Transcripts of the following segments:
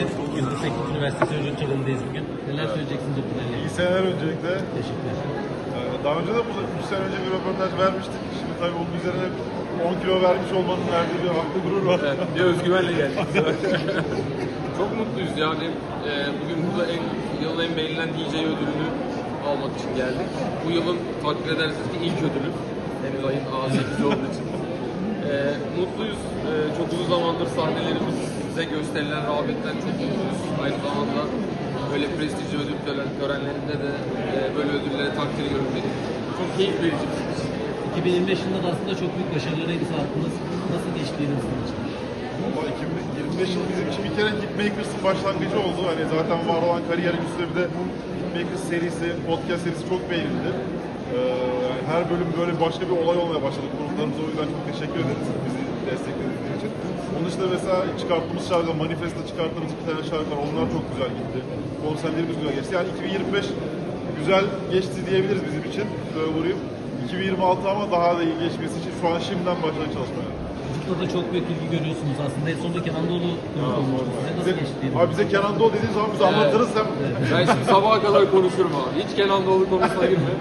geldiniz. Yıldız Teknik Üniversitesi ödül törenindeyiz bugün. Neler söyleyeceksiniz ödüllerle? İyi seneler öncelikle. Teşekkürler. Ee, Daha önce de bu 3 sene önce bir röportaj vermiştik. Şimdi tabii bunun üzerine 10 kilo vermiş olmanın verdiği bir haklı gurur var. Evet, bir özgüvenle geldik. Çok mutluyuz yani. Ee, bugün burada en, yılın en beğenilen DJ ödülünü almak için geldik. Bu yılın takdir edersiniz ki ilk ödülü. Henüz ayın A8 olduğu için. Ee, mutluyuz. Ee, çok uzun zamandır sahnelerimize gösterilen rağbetten çok mutluyuz. Aynı zamanda böyle prestijli ödül tören- törenlerinde de e, böyle ödüllere takdir görmek çok keyif verici bizim için. 2025 yılında da aslında çok büyük başarılara imza attınız. Nasıl geçti yılın sizin için? Ama 2025 yıl bizim için bir kere Hitmakers'ın başlangıcı oldu. Hani zaten var olan kariyerin üstüne bir de Hitmakers serisi, podcast serisi çok beğenildi. Ee, yani her bölüm böyle başka bir olay olmaya başladı. Konuklarımıza o yüzden çok teşekkür ederiz bizi desteklediğiniz için. Onun dışında mesela çıkarttığımız şarkılar, Manifest'te çıkarttığımız iki tane şarkı var. Onlar çok güzel gitti. Konserlerimiz güzel geçti. Yani 2025 güzel geçti diyebiliriz bizim için. Böyle vurayım. 2026 ama daha da iyi geçmesi için şu an şimdiden başladık çalışmaya. Çocukla da çok büyük ilgi görüyorsunuz aslında. En sonunda Kenan Doğulu konuk olmuştu. Size nasıl Bize, geçti? abi bize Kenan Doğulu dediğin zaman biz anlatırız hem Ben şimdi sabaha kadar konuşurum abi. Hiç Kenan Doğulu konusuna girme.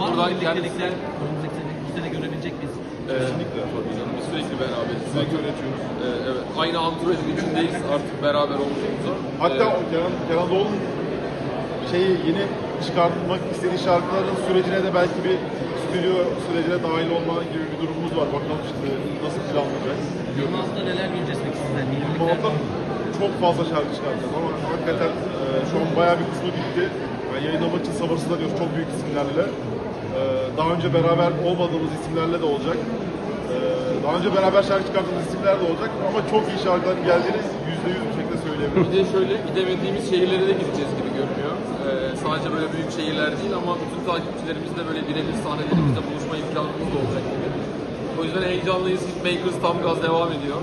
Var mı Buradan birliktelikler? Önümüzdeki sene, bu sene görebilecek miyiz? kesinlikle. Tabii canım, biz sürekli beraberiz. Sürekli üretiyoruz. Ee, evet, aynı anturajın içindeyiz artık beraber olduğumuzda. Hatta Ee, o Kenan, Kenan Doğulu'nun şeyi yeni çıkartmak istediği şarkıların sürecine de belki bir stüdyo sürecine dahil olma gibi bir durumumuz var. Bakalım şimdi nasıl planlanacak. Yılmaz'da neler göreceğiz peki sizden? Var mı? çok fazla şarkı çıkartacağız ama hakikaten e, şu an bayağı bir kısmı bitti. Yani yayınlamak için sabırsızlanıyoruz çok büyük isimlerle. E, daha önce beraber olmadığımız isimlerle de olacak. E, daha önce beraber şarkı çıkarttığımız isimler de olacak ama çok iyi şarkıların geldiğini yüzde yüz bir şekilde söyleyebilirim. Bir de şöyle gidemediğimiz şehirlere de gideceğiz gibi görünüyor. Ee, sadece böyle büyük şehirler değil ama bütün takipçilerimizle böyle birebir sahnelerimizde buluşma imkanımız da olacak gibi. O yüzden heyecanlıyız. Hitmakers tam gaz devam ediyor.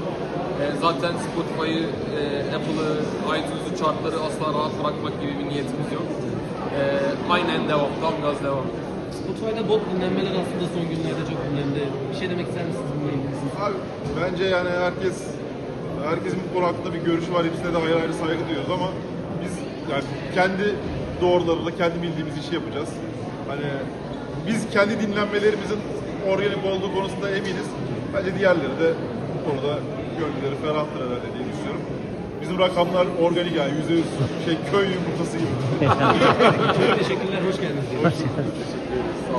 Ee, zaten Spotify'ı, e, Apple'ı, iTunes'u, chartları asla rahat bırakmak gibi bir niyetimiz yok. Ee, aynen devam, tam gaz devam. Spotify'da bot dinlenmeler aslında son günlerde çok önemli. Bir şey demek ister misiniz bununla ilgili? Abi bence yani herkes herkesin bu konu hakkında bir görüşü var. Hepsine de ayrı ayrı saygı duyuyoruz ama biz yani kendi doğrularında kendi bildiğimiz işi yapacağız. Hani biz kendi dinlenmelerimizin organik olduğu konusunda eminiz. Bence diğerleri de bu konuda gönülleri ferahtır herhalde diye düşünüyorum. Bizim rakamlar organik yani yüzde yüz şey köy yumurtası gibi. Çok teşekkürler, hoş geldiniz. Teşekkür ederiz. Sağ olun.